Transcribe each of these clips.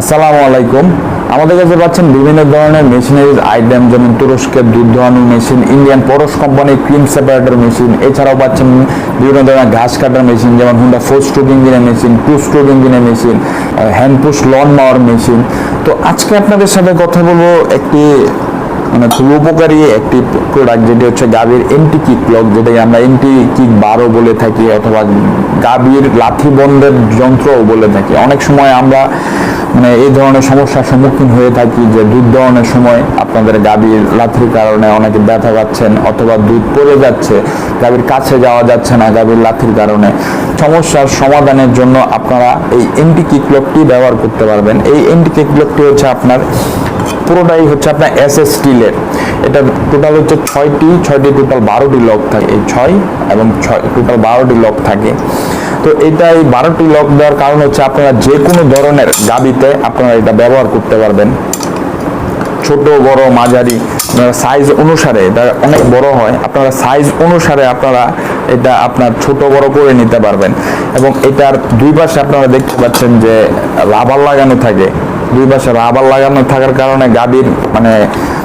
আসসালামু আলাইকুম। আমাদের কাছে পাচ্ছেন বিভিন্ন ধরনের মেশিনারিজ, আইটেম, যেমন তুরস্কের দুধ ধোয়ানোর মেশিন, ইন্ডিয়ান পরশ কোম্পানির ক্রিম সেপারেটর মেশিন, এছাড়াও পাচ্ছেন বিভিন্ন ধরনের ঘাস কাটার মেশিন, যেমন হুন্ডা ফোর স্ট্রোক ইঞ্জিনের মেশিন টু স্ট্রোক ইঞ্জিনের machine hand push lawn mower machine. তো আজকে আপনাদের সাথে কথা বলব একটি মানে খুব উপকারী একটি প্রোডাক্ট যেটি হচ্ছে গাভীর এন্টি কিক লক যেটাকে আমরা এন্টি কিক বারো বলে থাকি অথবা গাভীর লাথি বন্ধের যন্ত্রও বলে থাকি। অনেক সময় আমরা মানে এই ধরনের সমস্যার সম্মুখীন হয়ে থাকি যে দুধ দহনের সময় আপনাদের গাভীর লাথির কারণে অনেকে ব্যথা পাচ্ছেন অথবা দুধ পড়ে যাচ্ছে, গাভীর কাছে যাওয়া যাচ্ছে না গাভীর লাথির কারণে। সমস্যার সমাধানের জন্য আপনারা এই এন্টি কিক লকটি ব্যবহার করতে পারবেন। এই এন্টি কিক লকটি হচ্ছে আপনার পুরোটাই হচ্ছে আপনার এস এস স্টিলের এটা টোটাল হচ্ছে ছয়টি ছয়টি টোটাল বারোটি লক থাকে। এই ছয় এবং ছয় টোটাল বারোটি লক থাকে। তো এটা এই বারোটি লক দেওয়ার কারণ হচ্ছে আপনারা যে কোনো ধরনের গাবিতে আপনারা এটা ব্যবহার করতে পারবেন। ছোট, বড়, মাঝারি, আপনারা সাইজ অনুসারে এটা অনেক বড় হয়। আপনারা সাইজ অনুসারে আপনারা এটা আপনার ছোট, বড় করে নিতে পারবেন। এবং এটার দুই পাশে আপনারা দেখতে পাচ্ছেন যে রাবার লাগানো থাকে। দুই পাশে রাবার লাগানো থাকার কারণে গাভীর মানে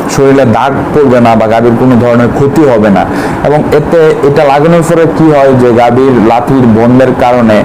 শরীরে দাগ পড়বে না বা গাভীর কোনো ধরনের ক্ষতি হবে না। এবং এতে এটা লাগানোর পরে কি হয় যে গাভীর লাঠির বন্ধের কারণে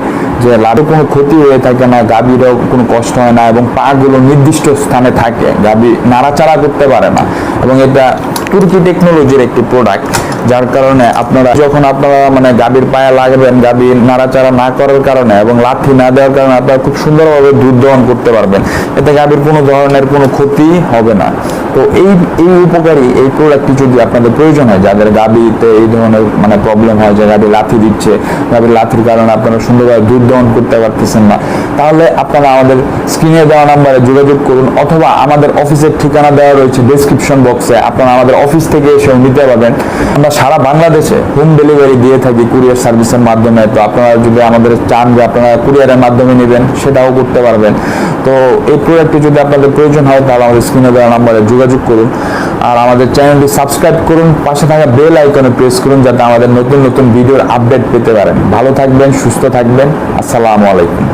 যে লাঠি কোনো ক্ষতি হয়ে থাকে না, গাভীরও কোনো কষ্ট হয় না এবং পাগুলো নির্দিষ্ট স্থানে থাকে। গাভী নাড়াচাড়া করতে পারে না। এবং এটা তুর্কি টেকনোলজির একটি প্রোডাক্ট যার কারণে আপনারা যখন আপনারা মানে গাভীর পায়ে লাগবেন গাভীর নাড়াচাড়া না করার কারণে এবং লাঠি না দেওয়ার কারণে আপনারা খুব সুন্দরভাবে দুধ দহন করতে পারবেন। এতে গাভীর কোনো ধরনের কোনো ক্ষতি হবে না। তো এই এই উপকারী এই প্রোডাক্টটি যদি আপনাদের প্রয়োজন হয়, যাদের গাভীতে এই ধরনের মানে প্রবলেম হয়, যে গাভী লাথি দিচ্ছে গাভীর লাথির কারণে আপনারা সুন্দরভাবে দুধ দহন করতে পারতেছেন না, তাহলে আপনারা আমাদের স্ক্রিনে দেওয়া নাম্বারে যোগাযোগ করুন, অথবা আমাদের অফিসের ঠিকানা দেওয়া রয়েছে ডেসক্রিপশন বক্সে আপনারা আমাদের অফিস থেকে এসেও নিতে পারবেন। আমরা সারা বাংলাদেশে হোম ডেলিভারি দিয়ে থাকি কুরিয়ার সার্ভিসের মাধ্যমে, তো আপনারা যদি আমাদের চান যে আপনারা কুরিয়ারের মাধ্যমে নেবেন, সেটাও করতে পারবেন। তো এই প্রোডাক্টটি যদি আপনাদের প্রয়োজন হয়, তাহলে আমাদের স্ক্রিনে দেওয়া নাম্বারে যোগাযোগ করুন। আর আমাদের চ্যানেলটি সাবস্ক্রাইব করুন, পাশে থাকা বেল আইকনে প্রেস করুন যাতে আমাদের নতুন নতুন ভিডিওর আপডেট পেতে পারেন। ভালো থাকবেন, সুস্থ থাকবেন। আসসালামু আলাইকুম।